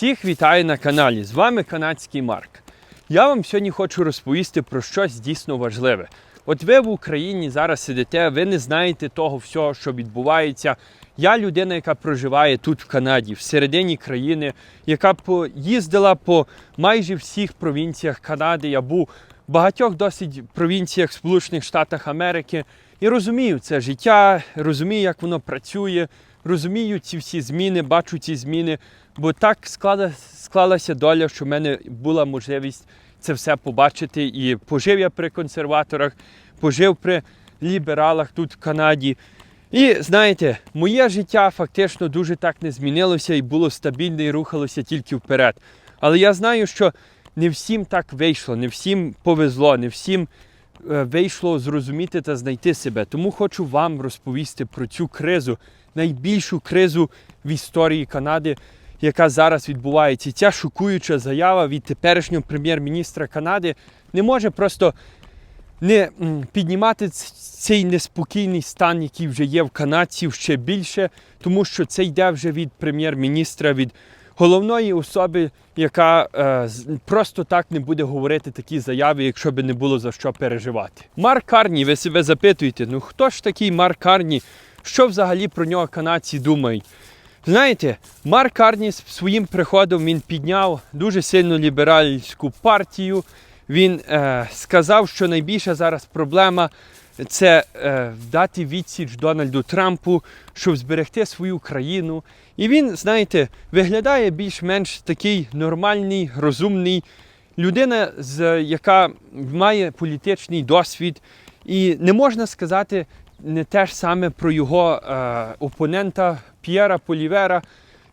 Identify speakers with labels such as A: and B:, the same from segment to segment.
A: Всіх вітаю на каналі. З вами канадський Марк. Я вам сьогодні хочу розповісти про щось дійсно важливе. От ви в Україні зараз сидите, ви не знаєте того всього, що відбувається. Я людина, яка проживає тут в Канаді, всередині країни, яка поїздила по майже всіх провінціях Канади. Я був в багатьох досить провінціях Сполучених Штатах Америки і розумію це життя, розумію, як воно працює, розумію ці всі зміни, бачу ці зміни. Бо так склала, склалася доля, що в мене була можливість це все побачити. І пожив я при консерваторах, пожив при лібералах тут в Канаді. І знаєте, моє життя фактично дуже так не змінилося і було стабільне і рухалося тільки вперед. Але я знаю, що не всім так вийшло, не всім повезло, не всім е, вийшло зрозуміти та знайти себе. Тому хочу вам розповісти про цю кризу, найбільшу кризу в історії Канади, яка зараз відбувається. Ця шокуюча заява від теперішнього прем'єр-міністра Канади не може просто не піднімати цей неспокійний стан, який вже є в канадців ще більше, тому що це йде вже від прем'єр-міністра, від головної особи, яка е, просто так не буде говорити такі заяви, якщо би не було за що переживати. Марк Карні, ви себе запитуєте, ну хто ж такий Марк Карні? Що взагалі про нього канадці думають? Знаєте, Марк Карні з своїм приходом він підняв дуже сильно ліберальську партію. Він е, сказав, що найбільша зараз проблема це е, дати відсіч Дональду Трампу, щоб зберегти свою країну. І він, знаєте, виглядає більш-менш такий нормальний, розумний людина, з, яка має політичний досвід. І не можна сказати не те ж саме про його е, опонента П'єра Полівера.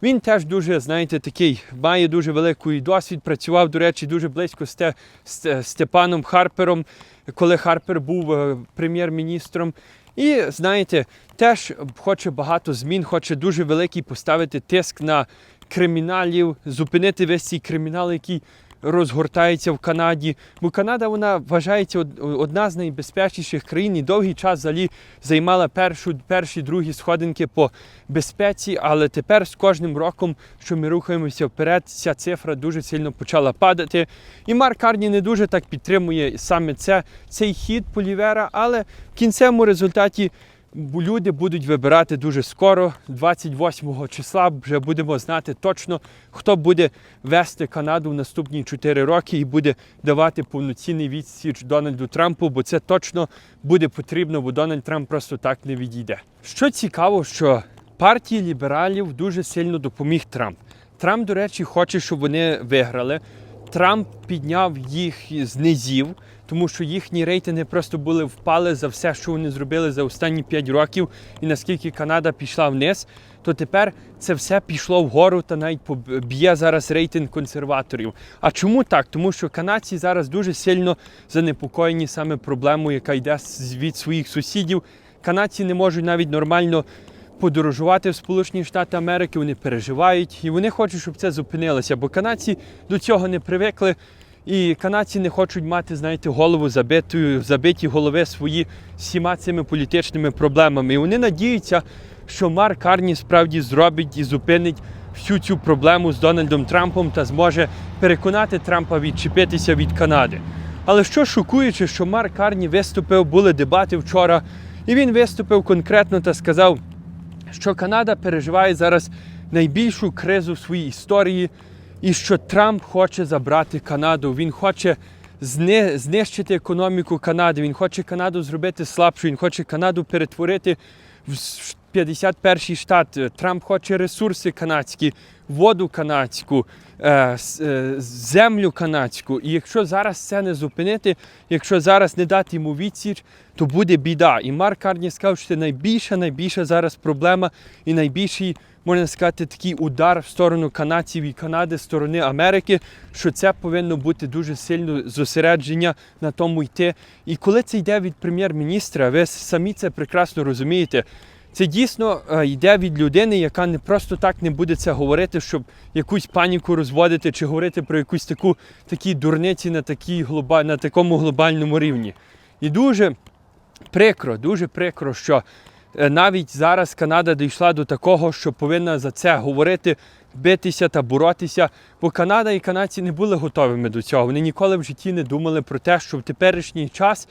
A: Він теж дуже, знаєте, такий, має дуже великий досвід. Працював, до речі, дуже близько з, Те- з Те- Степаном Харпером, коли Харпер був е, прем'єр-міністром. І знаєте, теж хоче багато змін, хоче дуже великий поставити тиск на криміналів, зупинити весь цей кримінал, який розгортається в Канаді. Бо Канада вона вважається одна з найбезпечніших країн і довгий час взагалі займала першу, перші, другі сходинки по безпеці, але тепер з кожним роком, що ми рухаємося вперед, ця цифра дуже сильно почала падати. І Марк Карні не дуже так підтримує саме це, цей хід Полівера, але в кінцевому результаті люди будуть вибирати дуже скоро, 28 числа, вже будемо знати точно, хто буде вести Канаду в наступні 4 роки і буде давати повноцінний відсіч Дональду Трампу, бо це точно буде потрібно, бо Дональд Трамп просто так не відійде. Що цікаво, що партії лібералів дуже сильно допоміг Трамп. Трамп, до речі, хоче, щоб вони виграли. Трамп підняв їх з низів, тому що їхні рейтинги просто були впали за все, що вони зробили за останні 5 років, і наскільки Канада пішла вниз, то тепер це все пішло вгору та навіть поб- б'є зараз рейтинг консерваторів. А чому так? Тому що канадці зараз дуже сильно занепокоєні саме проблемою, яка йде від своїх сусідів. Канадці не можуть навіть нормально подорожувати в Сполучені Штати Америки, вони переживають і вони хочуть, щоб це зупинилося, бо канадці до цього не привикли. І канадці не хочуть мати, знаєте, голову забитою, забиті голови свої всіма цими політичними проблемами. І вони надіються, що Марк Карні справді зробить і зупинить всю цю проблему з Дональдом Трампом та зможе переконати Трампа відчепитися від Канади. Але що шокуюче, що Марк Карні виступив, були дебати вчора, і він виступив конкретно та сказав, що Канада переживає зараз найбільшу кризу в своїй історії, і що Трамп хоче забрати Канаду. Він хоче зни- знищити економіку Канади. Він хоче Канаду зробити слабшою. Він хоче Канаду перетворити в с- 51-й штат. Трамп хоче ресурси канадські, воду канадську, е, е, землю канадську. І якщо зараз це не зупинити, якщо зараз не дати йому відсіч, то буде біда. І Марк Карні сказав, що це найбільша, найбільша зараз проблема і найбільший, можна сказати, такий удар в сторону канадців і Канади, з сторони Америки, що це повинно бути дуже сильно зосередження на тому йти. І коли це йде від прем'єр-міністра, ви самі це прекрасно розумієте. Це дійсно е, йде від людини, яка не просто так не буде це говорити, щоб якусь паніку розводити чи говорити про якусь таку такі дурниці на, такій на такому глобальному рівні. І дуже прикро, дуже прикро, що е, навіть зараз Канада дійшла до такого, що повинна за це говорити битися та боротися. Бо Канада і канадці не були готовими до цього. Вони ніколи в житті не думали про те, що в теперішній час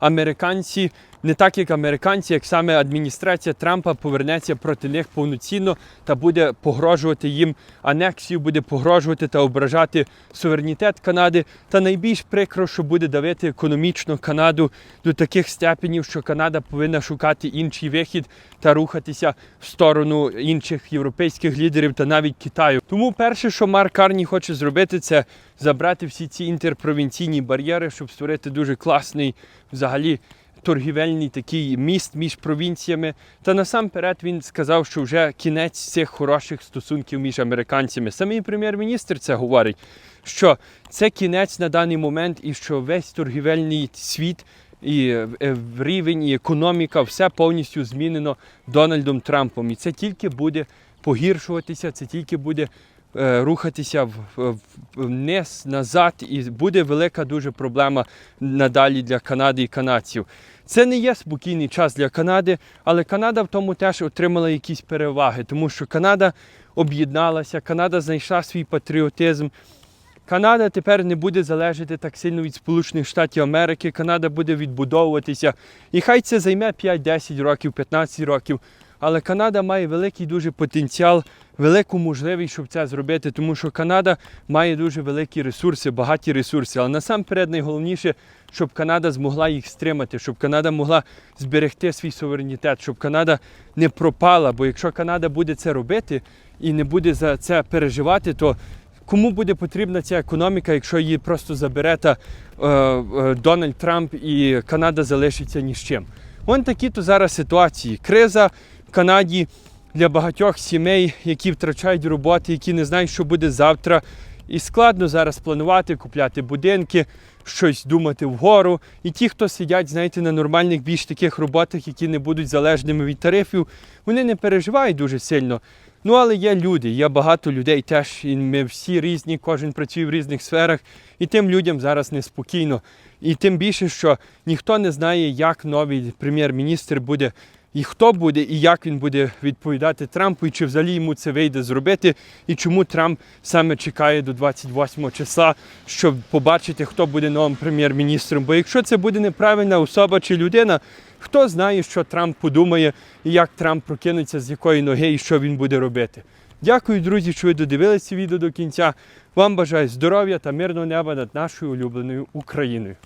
A: американці, не так як американці, як саме адміністрація Трампа повернеться проти них повноцінно та буде погрожувати їм анексію, буде погрожувати та ображати суверенітет Канади. Та найбільш прикро, що буде давити економічно Канаду до таких степенів, що Канада повинна шукати інший вихід та рухатися в сторону інших європейських лідерів та навіть Китаю. Тому перше, що Марк Карні хоче зробити, це забрати всі ці інтерпровінційні бар'єри, щоб створити дуже класний взагалі торгівельний такий міст між провінціями. Та насамперед він сказав, що вже кінець цих хороших стосунків між американцями. Самий прем'єр-міністр це говорить, що це кінець на даний момент, і що весь торгівельний світ. І е, рівень, і економіка, все повністю змінено Дональдом Трампом. І це тільки буде погіршуватися, це тільки буде рухатися в- в- вниз, назад, і буде велика дуже проблема надалі для Канади і канадців. Це не є спокійний час для Канади, але Канада в тому теж отримала якісь переваги, тому що Канада об'єдналася, Канада знайшла свій патріотизм. Канада тепер не буде залежати так сильно від Сполучених Штатів Америки. Канада буде відбудовуватися. І хай це займе 5-10 років, 15 років. Але Канада має великий дуже потенціал, велику можливість, щоб це зробити, тому що Канада має дуже великі ресурси, багаті ресурси. Але насамперед найголовніше, щоб Канада змогла їх стримати, щоб Канада могла зберегти свій суверенітет, щоб Канада не пропала. Бо якщо Канада буде це робити і не буде за це переживати, то Кому буде потрібна ця економіка, якщо її просто забере та е, е, Дональд Трамп і Канада залишиться ні з чим? Вон такі то зараз ситуації. Криза в Канаді для багатьох сімей, які втрачають роботи, які не знають, що буде завтра. І складно зараз планувати, купляти будинки, щось думати вгору. І ті, хто сидять, знаєте, на нормальних більш таких роботах, які не будуть залежними від тарифів, вони не переживають дуже сильно. Ну, але є люди, є багато людей теж, і ми всі різні, кожен працює в різних сферах, і тим людям зараз неспокійно. І тим більше, що ніхто не знає, як новий прем'єр-міністр буде, і хто буде, і як він буде відповідати Трампу, і чи взагалі йому це вийде зробити, і чому Трамп саме чекає до 28 числа, щоб побачити, хто буде новим прем'єр-міністром. Бо якщо це буде неправильна особа чи людина, хто знає, що Трамп подумає, і як Трамп прокинеться з якої ноги і що він буде робити. Дякую, друзі, що ви додивилися відео до кінця. Вам бажаю здоров'я та мирного неба над нашою улюбленою Україною.